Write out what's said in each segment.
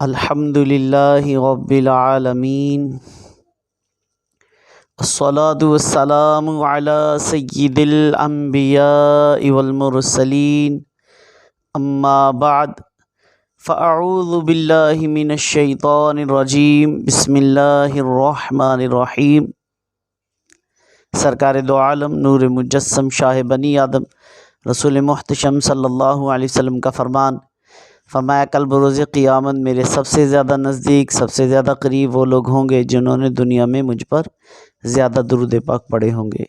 الحمد للہ رب العالمین الصلاة والسلام على سید الانبیاء والمرسلین. اما بعد، فاعوذ باللہ من الشیطان الرجیم. بسم اللہ الرحمن الرحیم. سرکار دو عالم، نور مجسم، شاہ بنی آدم، رسول محتشم صلی اللہ علیہ وسلم کا فرمان فرمایا، کل بروز قیامت میرے سب سے زیادہ نزدیک، سب سے زیادہ قریب وہ لوگ ہوں گے جنہوں نے دنیا میں مجھ پر زیادہ درود پاک پڑے ہوں گے۔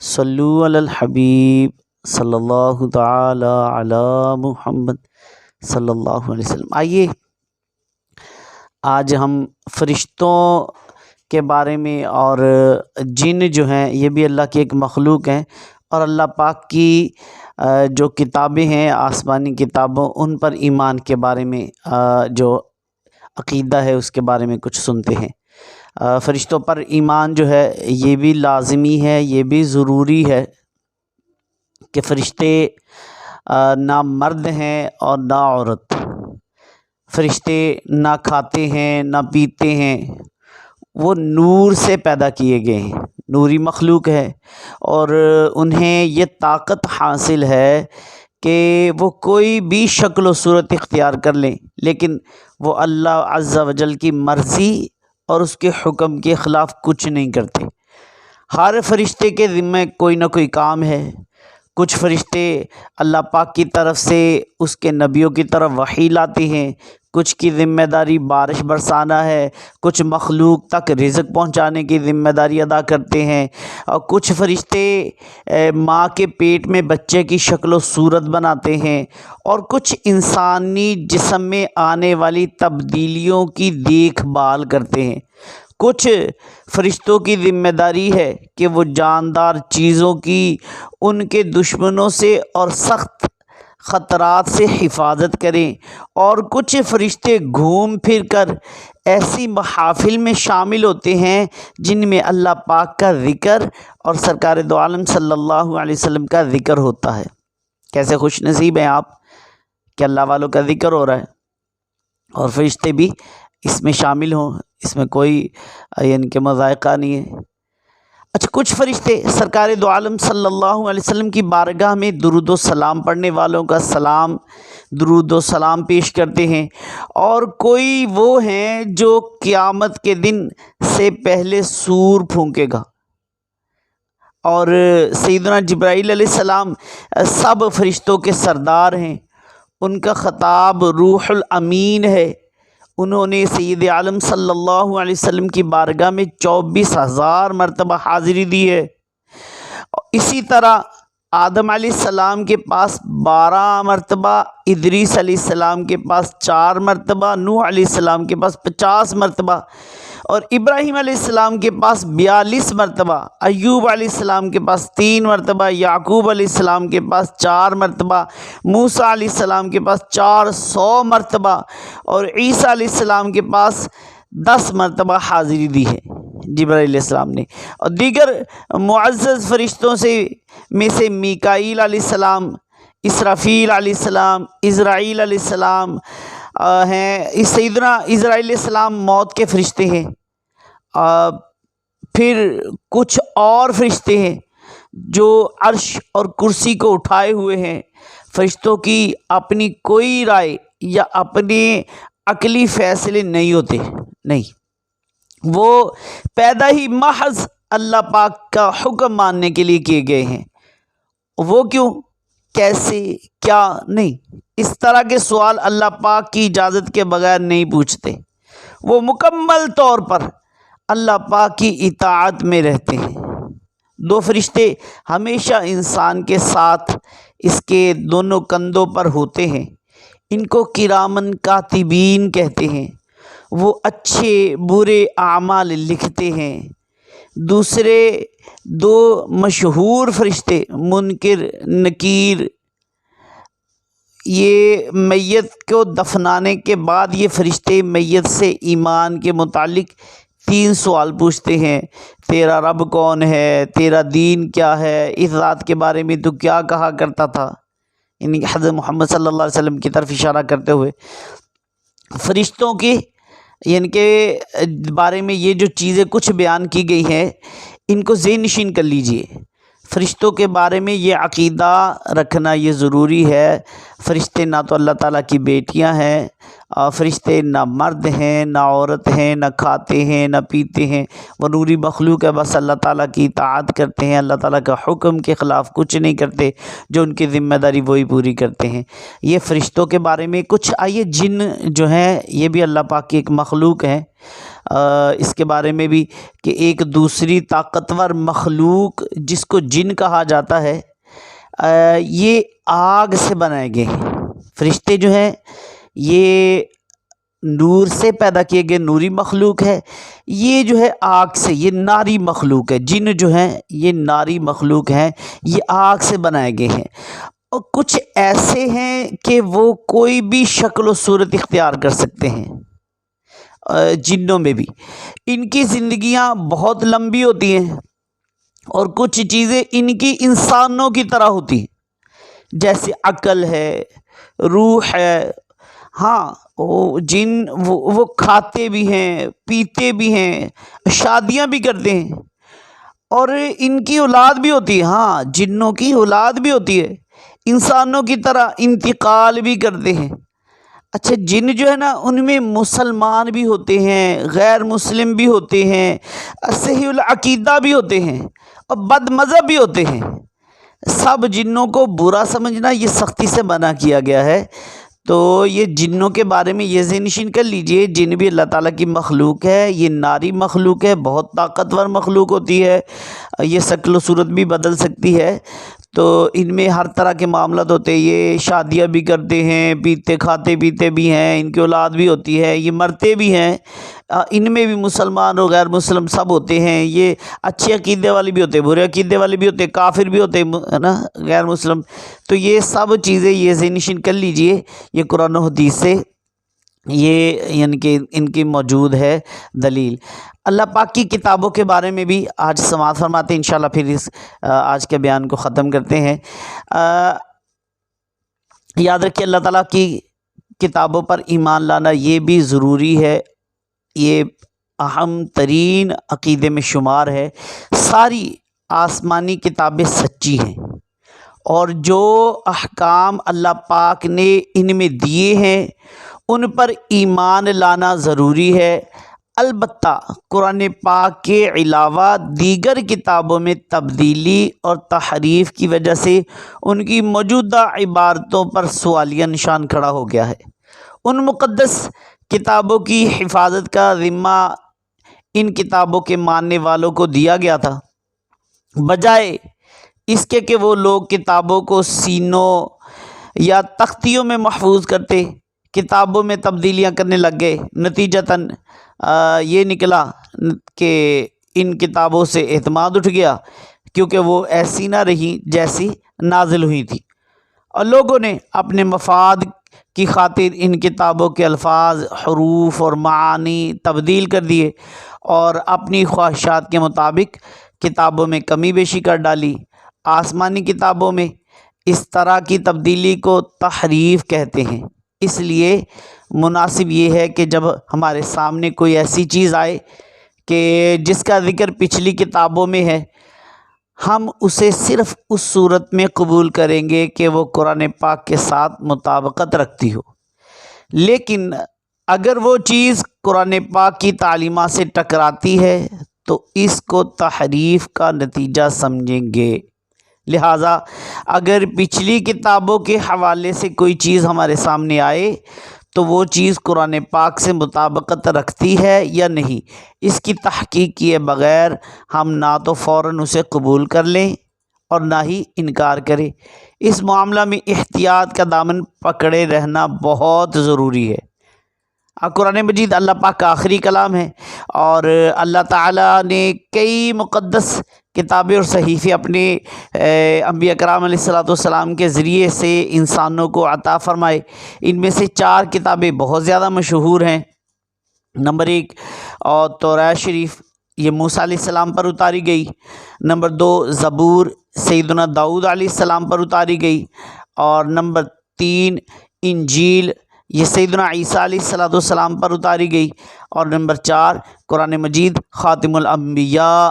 صلو علی الحبیب صلی اللہ تعالی علی محمد صلی اللہ علیہ وسلم۔ آئیے، آج ہم فرشتوں کے بارے میں اور جن جو ہیں، یہ بھی اللہ کی ایک مخلوق ہیں اور اللہ پاک کی جو کتابیں ہیں، آسمانی کتابوں، ان پر ایمان کے بارے میں جو عقیدہ ہے، اس کے بارے میں کچھ سنتے ہیں۔ فرشتوں پر ایمان جو ہے، یہ بھی لازمی ہے، یہ بھی ضروری ہے کہ فرشتے نہ مرد ہیں اور نہ عورت۔ فرشتے نہ کھاتے ہیں، نہ پیتے ہیں، وہ نور سے پیدا کیے گئے ہیں۔ نوری مخلوق ہے اور انہیں یہ طاقت حاصل ہے کہ وہ کوئی بھی شکل و صورت اختیار کر لیں، لیکن وہ اللہ عز و جل کی مرضی اور اس کے حکم کے خلاف کچھ نہیں کرتے۔ ہر فرشتے کے ذمے کوئی نہ کوئی کام ہے۔ کچھ فرشتے اللہ پاک کی طرف سے اس کے نبیوں کی طرف وحی لاتے ہیں۔ کچھ کی ذمہ داری بارش برسانا ہے، کچھ مخلوق تک رزق پہنچانے کی ذمہ داری ادا کرتے ہیں۔ اور کچھ فرشتے ماں کے پیٹ میں بچے کی شکل و صورت بناتے ہیں۔ اور کچھ انسانی جسم میں آنے والی تبدیلیوں کی دیکھ بھال کرتے ہیں۔ کچھ فرشتوں کی ذمہ داری ہے کہ وہ جاندار چیزوں کی ان کے دشمنوں سے اور سخت خطرات سے حفاظت کریں اور کچھ فرشتے گھوم پھر کر ایسی محافل میں شامل ہوتے ہیں جن میں اللہ پاک کا ذکر اور سرکار دو عالم صلی اللہ علیہ وسلم کا ذکر ہوتا ہے۔ کیسے خوش نصیب ہیں آپ کہ اللہ والوں کا ذکر ہو رہا ہے اور فرشتے بھی اس میں شامل ہوں، اس میں کوئی یعنی کہ مذائقہ نہیں ہے۔ اچھا کچھ فرشتے سرکار دو عالم صلی اللہ علیہ وسلم کی بارگاہ میں درود و سلام پڑھنے والوں کا سلام، درود و سلام پیش کرتے ہیں۔ اور کوئی وہ ہیں جو قیامت کے دن سے پہلے سور پھونکے گا۔ اور سیدنا جبرائیل علیہ السلام سب فرشتوں کے سردار ہیں۔ ان کا خطاب روح الامین ہے۔ انہوں نے سید عالم صلی اللہ علیہ وسلم کی بارگاہ میں چوبیس ہزار مرتبہ حاضری دی ہے۔ اسی طرح آدم علیہ السلام کے پاس بارہ مرتبہ، ادریس علیہ السلام کے پاس چار مرتبہ، نوح علیہ السلام کے پاس پچاس مرتبہ اور ابراہیم علیہ السلام کے پاس بیالیس مرتبہ، ایوب علیہ السلام کے پاس تین مرتبہ، یعقوب علیہ السلام کے پاس چار مرتبہ، موسیٰ علیہ السلام کے پاس چار سو مرتبہ اور عیسیٰ علیہ السلام کے پاس دس مرتبہ حاضری دی ہے جبر علیہ السلام نے۔ اور دیگر معزز فرشتوں سے میں سے میکائیل علیہ السلام، اسرافیل علیہ السلام، اسرائیل علیہ السلام ہیں سیدنا اسرائیل علیہ السلام موت کے فرشتے ہیں۔ پھر کچھ اور فرشتے ہیں جو عرش اور کرسی کو اٹھائے ہوئے ہیں۔ فرشتوں کی اپنی کوئی رائے یا اپنے عقلی فیصلے نہیں ہوتے، نہیں۔ وہ پیدا ہی محض اللہ پاک کا حکم ماننے کے لیے کیے گئے ہیں۔ وہ کیوں؟ کیسے کیا؟ نہیں۔ اس طرح کے سوال اللہ پاک کی اجازت کے بغیر نہیں پوچھتے۔ وہ مکمل طور پر اللہ پاک کی اطاعت میں رہتے ہیں۔ دو فرشتے ہمیشہ انسان کے ساتھ اس کے دونوں کندھوں پر ہوتے ہیں۔ ان کو کرامن کاتبین کہتے ہیں۔ وہ اچھے برے اعمال لکھتے ہیں۔ دوسرے دو مشہور فرشتے، منکر، نکیر، یہ میت کو دفنانے کے بعد یہ فرشتے میت سے ایمان کے متعلق تین سوال پوچھتے ہیں۔ تیرا رب کون ہے؟ تیرا دین کیا ہے؟ اس ذات کے بارے میں تو کیا کہا کرتا تھا؟ یعنی حضرت محمد صلی اللہ علیہ وسلم کی طرف اشارہ کرتے ہوئے۔ فرشتوں کے یعنی ان کے بارے میں یہ جو چیزیں کچھ بیان کی گئی ہیں، ان کو ذہن نشین کر لیجیے۔ فرشتوں کے بارے میں یہ عقیدہ رکھنا یہ ضروری ہے۔ فرشتے نہ تو اللہ تعالیٰ کی بیٹیاں ہیں۔ فرشتے نہ مرد ہیں، نہ عورت ہیں، نہ کھاتے ہیں، نہ پیتے ہیں۔ وہ نوری مخلوق ہے، بس اللہ تعالیٰ کی اطاعت کرتے ہیں۔ اللہ تعالیٰ کا حکم کے خلاف کچھ نہیں کرتے، جو ان کی ذمہ داری وہی پوری کرتے ہیں۔ یہ فرشتوں کے بارے میں کچھ، آئیے جن جو ہیں، یہ بھی اللہ پاک کی ایک مخلوق ہیں۔ اس کے بارے میں بھی کہ ایک دوسری طاقتور مخلوق جس کو جن کہا جاتا ہے یہ آگ سے بنائے گئے ہیں۔ فرشتے جو ہیں یہ نور سے پیدا کیے گئے نوری مخلوق ہے، یہ جو ہے آگ سے، یہ ناری مخلوق ہے۔ جن جو ہیں، یہ ناری مخلوق ہیں، یہ آگ سے بنائے گئے ہیں۔ اور کچھ ایسے ہیں کہ وہ کوئی بھی شکل و صورت اختیار کر سکتے ہیں جنوں میں بھی۔ ان کی زندگیاں بہت لمبی ہوتی ہیں اور کچھ چیزیں ان کی انسانوں کی طرح ہوتی ہیں۔ جیسے عقل ہے، روح ہے ہاں وہ جن، وہ وہ کھاتے بھی ہیں، پیتے بھی ہیں، شادیاں بھی کرتے ہیں۔ اور ان کی اولاد بھی ہوتی ہے۔ ہاں جنوں کی اولاد بھی ہوتی ہے۔ انسانوں کی طرح انتقال بھی کرتے ہیں۔ اچھا جن جو ہے نا، ان میں مسلمان بھی ہوتے ہیں، غیر مسلم بھی ہوتے ہیں، صحیح العقیدہ بھی ہوتے ہیں اور بد مذہب بھی ہوتے ہیں۔ سب جنوں کو برا سمجھنا یہ سختی سے منع کیا گیا ہے۔ تو یہ جنوں کے بارے میں یہ ذہنشین کر لیجیے، جن بھی اللہ تعالیٰ کی مخلوق ہے، یہ ناری مخلوق ہے، بہت طاقتور مخلوق ہوتی ہے، یہ شکل و صورت بھی بدل سکتی ہے۔ تو ان میں ہر طرح کے معاملات ہوتے ہیں۔ یہ شادیاں بھی کرتے ہیں، پیتے، کھاتے پیتے بھی ہیں، ان کی اولاد بھی ہوتی ہے، یہ مرتے بھی ہیں۔ ان میں بھی مسلمان اور غیر مسلم سب ہوتے ہیں۔ یہ اچھے عقیدے والے بھی ہوتے ہیں، برے عقیدے والے بھی ہوتے ہیں، کافر بھی ہوتے ہیں ہے نا، غیر مسلم۔ تو یہ سب چیزیں یہ ذہنشین کر لیجیے، یہ قرآن و حدیث سے یہ یعنی کہ ان کی موجود ہے دلیل۔ اللہ پاک کی کتابوں کے بارے میں بھی آج سماعت فرماتے ہیں۔ انشاءاللہ پھر اس آج کے بیان کو ختم کرتے ہیں۔ یاد رکھیے اللہ تعالیٰ کی کتابوں پر ایمان لانا یہ بھی ضروری ہے۔ یہ اہم ترین عقیدے میں شمار ہے۔ ساری آسمانی کتابیں سچی ہیں۔ اور جو احکام اللہ پاک نے ان میں دیے ہیں، ان پر ایمان لانا ضروری ہے۔ البتہ قرآن پاک کے علاوہ دیگر کتابوں میں تبدیلی اور تحریف کی وجہ سے ان کی موجودہ عبارتوں پر سوالیہ نشان کھڑا ہو گیا ہے۔ ان مقدس کتابوں کی حفاظت کا ذمہ ان کتابوں کے ماننے والوں کو دیا گیا تھا۔ بجائے اس کے کہ وہ لوگ کتابوں کو سینوں یا تختیوں میں محفوظ کرتے، کتابوں میں تبدیلیاں کرنے لگ گئے۔ نتیجتاً یہ نکلا کہ ان کتابوں سے اعتماد اٹھ گیا کیونکہ وہ ایسی نہ رہی جیسی نازل ہوئی تھی۔ اور لوگوں نے اپنے مفاد کی خاطر ان کتابوں کے الفاظ، حروف اور معانی تبدیل کر دیے اور اپنی خواہشات کے مطابق کتابوں میں کمی بیشی کر ڈالی۔ آسمانی کتابوں میں اس طرح کی تبدیلی کو تحریف کہتے ہیں۔ اس لیے مناسب یہ ہے کہ جب ہمارے سامنے کوئی ایسی چیز آئے کہ جس کا ذکر پچھلی کتابوں میں ہے، ہم اسے صرف اس صورت میں قبول کریں گے کہ وہ قرآن پاک کے ساتھ مطابقت رکھتی ہو۔ لیکن اگر وہ چیز قرآن پاک کی تعلیمات سے ٹکراتی ہے، تو اس کو تحریف کا نتیجہ سمجھیں گے۔ لہٰذا اگر پچھلی کتابوں کے حوالے سے کوئی چیز ہمارے سامنے آئے تو وہ چیز قرآن پاک سے مطابقت رکھتی ہے یا نہیں؟ اس کی تحقیق کیے بغیر ہم نہ تو فوراً اسے قبول کر لیں اور نہ ہی انکار کریں۔ اس معاملہ میں احتیاط کا دامن پکڑے رہنا بہت ضروری ہے۔ قرآن مجید اللہ پاک کا آخری کلام ہے اور اللہ تعالیٰ نے کئی مقدس کتابیں اور صحیفے اپنے انبیاء کرام علیہ السلاۃ والسلام کے ذریعے سے انسانوں کو عطا فرمائے۔ ان میں سے چار کتابیں بہت زیادہ مشہور ہیں۔ نمبر ایک، اور تورا شریف، یہ موسیٰ علیہ السلام پر اتاری گئی۔ نمبر دو، زبور، سیدنا داؤد علیہ السلام پر اتاری گئی۔ اور نمبر تین، انجیل، یہ سیدنا عیسیٰ علیہ الصلوۃ والسلام پر اتاری گئی۔ اور نمبر چار، قرآن مجید، خاتم الانبیاء۔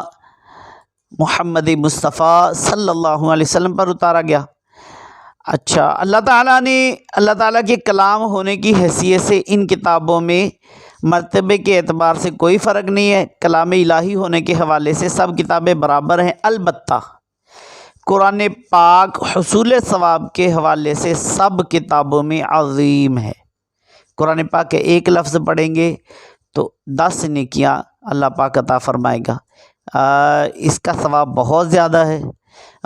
محمد مصطفیٰ صلی اللہ علیہ وسلم پر اتارا گیا۔ اچھا اللہ تعالیٰ نے، اللہ تعالیٰ کے کلام ہونے کی حیثیت سے ان کتابوں میں مرتبے کے اعتبار سے کوئی فرق نہیں ہے۔ کلام الہی ہونے کے حوالے سے سب کتابیں برابر ہیں۔ البتہ، قرآن پاک حصول ثواب کے حوالے سے سب کتابوں میں عظیم ہے۔ قرآن پاک کے ایک لفظ پڑھیں گے تو دس نیکیاں اللہ پاک عطا فرمائے گا۔ اس کا ثواب بہت زیادہ ہے۔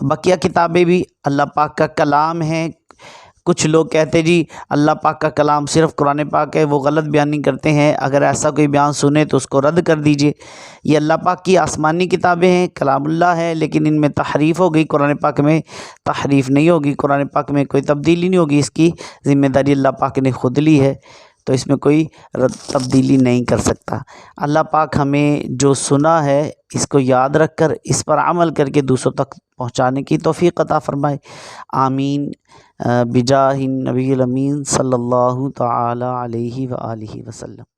بقیہ کتابیں بھی اللہ پاک کا کلام ہے کچھ لوگ کہتے جی اللہ پاک کا کلام صرف قرآن پاک ہے، وہ غلط بیان نہیں کرتے ہیں۔ اگر ایسا کوئی بیان سنے تو اس کو رد کر دیجیے۔ یہ اللہ پاک کی آسمانی کتابیں ہیں، کلام اللہ ہے، لیکن ان میں تحریف ہو گئی قرآن پاک میں۔ تحریف نہیں ہوگی، قرآن پاک میں کوئی تبدیلی نہیں ہوگی۔ اس کی ذمہ داری اللہ پاک نے خود لی ہے۔ تو اس میں کوئی تبدیلی نہیں کر سکتا۔ اللہ پاک ہمیں جو سنا ہے، اس کو یاد رکھ کر، اس پر عمل کر کے دوسروں تک پہنچانے کی توفیق عطا فرمائے۔ آمین۔ بجاہ نبی الامین صلی اللہ تعالی علیہ وآلہ وسلم۔